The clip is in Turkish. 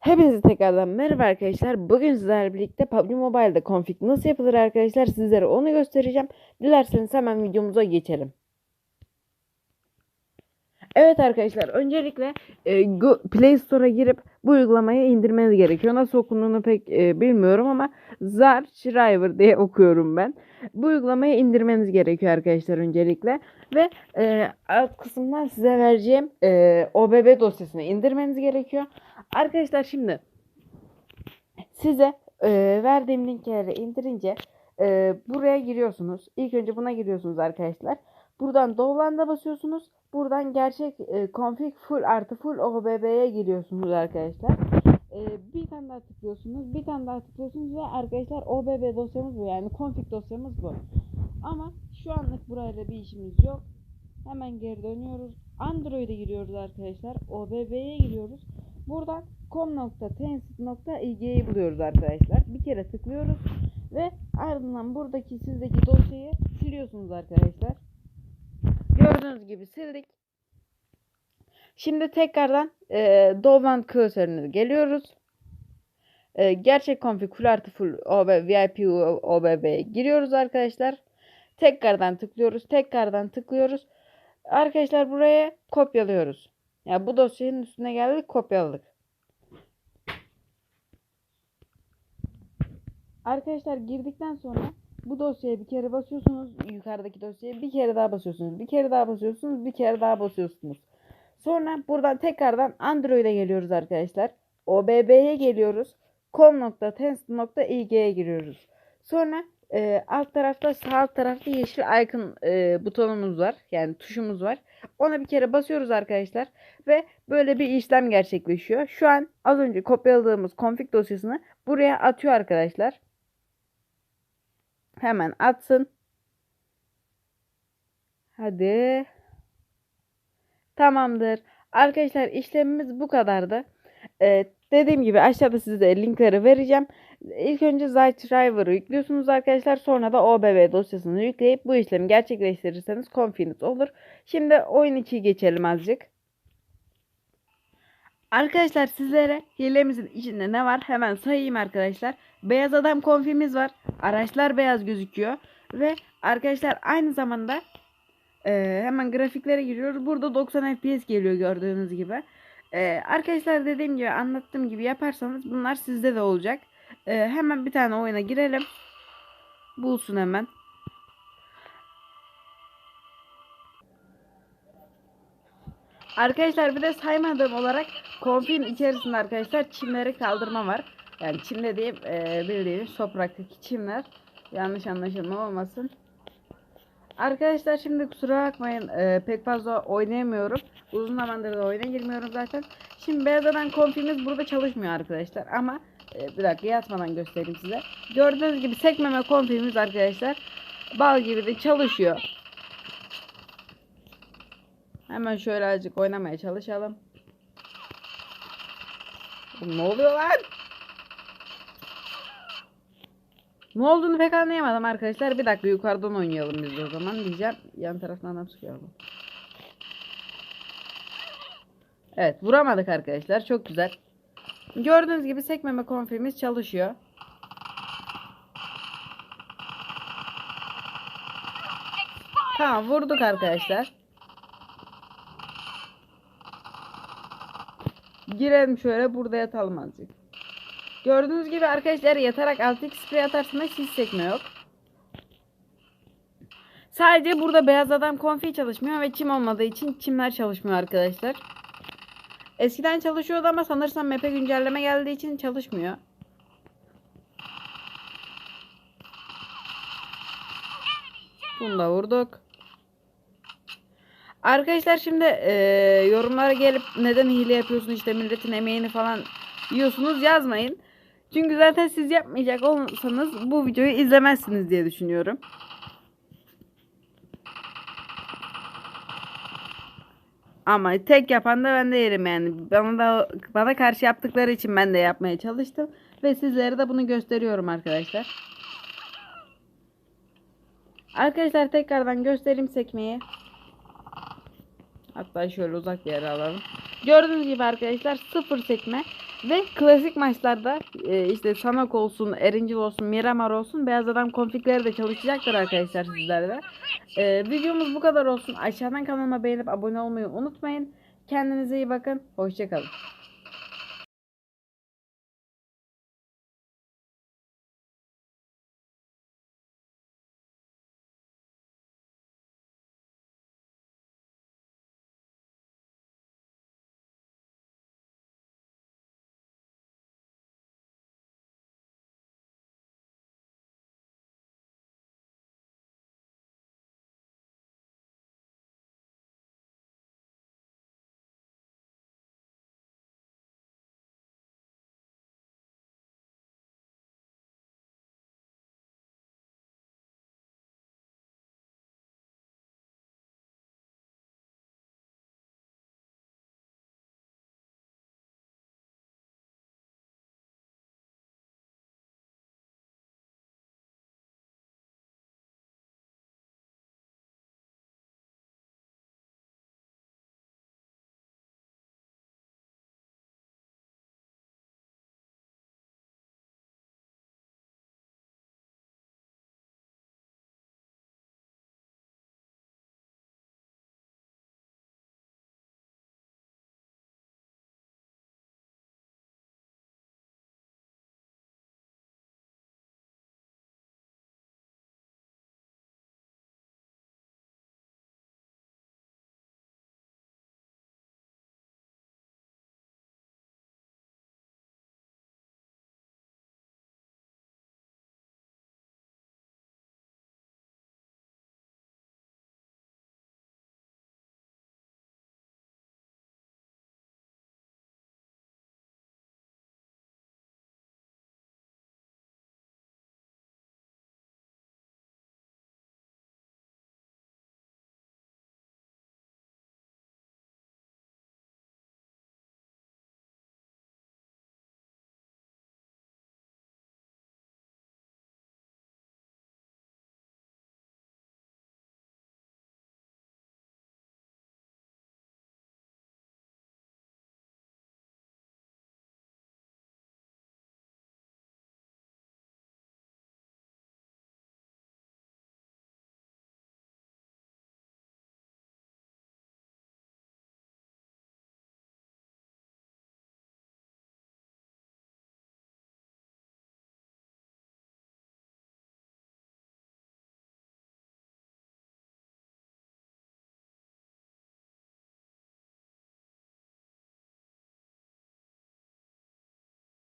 Hepinize tekrardan merhaba arkadaşlar. Bugün sizlerle birlikte PUBG Mobile'da config nasıl yapılır arkadaşlar sizlere onu göstereceğim. Dilerseniz hemen videomuza geçelim. Evet arkadaşlar öncelikle e, Go- Play Store'a girip bu uygulamayı indirmeniz gerekiyor. Nasıl okunduğunu pek e, bilmiyorum ama Zar Shriver diye okuyorum ben. Bu uygulamayı indirmeniz gerekiyor arkadaşlar öncelikle. Ve e, alt kısımdan size vereceğim e, OBB dosyasını indirmeniz gerekiyor. Arkadaşlar şimdi size e, verdiğim linkleri indirince e, buraya giriyorsunuz. İlk önce buna giriyorsunuz arkadaşlar. Buradan Download'a basıyorsunuz. Buradan gerçek e, config full artı full OBB'ye giriyorsunuz arkadaşlar. E, bir tane daha tıklıyorsunuz. Bir tane daha tıklıyorsunuz ve arkadaşlar OBB dosyamız bu. Yani config dosyamız bu. Ama şu anlık burayla bir işimiz yok. Hemen geri dönüyoruz. Android'e giriyoruz arkadaşlar. OBB'ye giriyoruz. Buradan com.tensit.ig'yi buluyoruz arkadaşlar. Bir kere tıklıyoruz ve ardından buradaki sizdeki dosyayı siliyorsunuz arkadaşlar. Gördüğünüz gibi sildik. Şimdi tekrardan e, Dovland klasörüne geliyoruz. E, gerçek config full artı full OB, VIP OBB'ye giriyoruz arkadaşlar. Tekrardan tıklıyoruz. Tekrardan tıklıyoruz. Arkadaşlar buraya kopyalıyoruz. Ya yani bu dosyanın üstüne geldik kopyaladık. Arkadaşlar girdikten sonra bu dosyaya bir kere basıyorsunuz. Yukarıdaki dosyaya bir kere daha basıyorsunuz. Bir kere daha basıyorsunuz. Bir kere daha basıyorsunuz. Sonra buradan tekrardan Android'e geliyoruz arkadaşlar. OBB'ye geliyoruz. com.tens.ig'ye giriyoruz. Sonra e, alt tarafta sağ alt tarafta yeşil icon e, butonumuz var. Yani tuşumuz var. Ona bir kere basıyoruz arkadaşlar. Ve böyle bir işlem gerçekleşiyor. Şu an az önce kopyaladığımız config dosyasını buraya atıyor arkadaşlar. Hemen atsın. Hadi. Tamamdır. Arkadaşlar işlemimiz bu kadardı. Ee, dediğim gibi aşağıda size linkleri vereceğim. İlk önce Driver'ı yüklüyorsunuz arkadaşlar. Sonra da OBB dosyasını yükleyip bu işlemi gerçekleştirirseniz config'iniz olur. Şimdi oyun içi geçelim azıcık. Arkadaşlar sizlere hilemizin içinde ne var hemen sayayım arkadaşlar. Beyaz adam konfimiz var. Araçlar beyaz gözüküyor. Ve arkadaşlar aynı zamanda e, hemen grafiklere giriyoruz. Burada 90 FPS geliyor gördüğünüz gibi. E, arkadaşlar dediğim gibi anlattığım gibi yaparsanız bunlar sizde de olacak. E, hemen bir tane oyuna girelim. Bulsun hemen. Arkadaşlar bir de saymadığım olarak konfin içerisinde arkadaşlar çimleri kaldırma var. Yani çim dediğim e, bildiğiniz topraktaki çimler. Yanlış anlaşılma olmasın. Arkadaşlar şimdi kusura bakmayın e, pek fazla oynayamıyorum. Uzun zamandır da oyuna girmiyorum zaten. Şimdi beyaz konfimiz burada çalışmıyor arkadaşlar. Ama bir dakika yatmadan göstereyim size. Gördüğünüz gibi sekmeme konfimiz arkadaşlar bal gibi de çalışıyor. Hemen şöyle azıcık oynamaya çalışalım. Ne oluyor lan? Ne olduğunu pek anlayamadım arkadaşlar. Bir dakika yukarıdan oynayalım biz de o zaman diyeceğim. Yan taraftan adam sıkıyor. Evet vuramadık arkadaşlar. Çok güzel. Gördüğünüz gibi sekmeme konfimiz çalışıyor. Tamam vurduk arkadaşlar. Girelim şöyle burada yatalım azıcık. Gördüğünüz gibi arkadaşlar yatarak altı sprey atarsanız hiç sekme yok. Sadece burada beyaz adam konfi çalışmıyor ve çim olmadığı için çimler çalışmıyor arkadaşlar. Eskiden çalışıyordu ama sanırsam map'e güncelleme geldiği için çalışmıyor. Bunu da vurduk. Arkadaşlar şimdi e, yorumlara gelip neden hile yapıyorsun işte milletin emeğini falan yiyorsunuz yazmayın. Çünkü zaten siz yapmayacak olsanız bu videoyu izlemezsiniz diye düşünüyorum. Ama tek yapan da ben de yerim yani. Bana da bana karşı yaptıkları için ben de yapmaya çalıştım ve sizlere de bunu gösteriyorum arkadaşlar. Arkadaşlar tekrardan göstereyim sekmeyi. Hatta şöyle uzak bir yere alalım. Gördüğünüz gibi arkadaşlar sıfır sekme. Ve klasik maçlarda e, işte Sanok olsun, Erincil olsun, Miramar olsun beyaz adam konfigleri de çalışacaktır arkadaşlar sizlerle. E, videomuz bu kadar olsun. Aşağıdan kanalıma beğenip abone olmayı unutmayın. Kendinize iyi bakın. Hoşçakalın.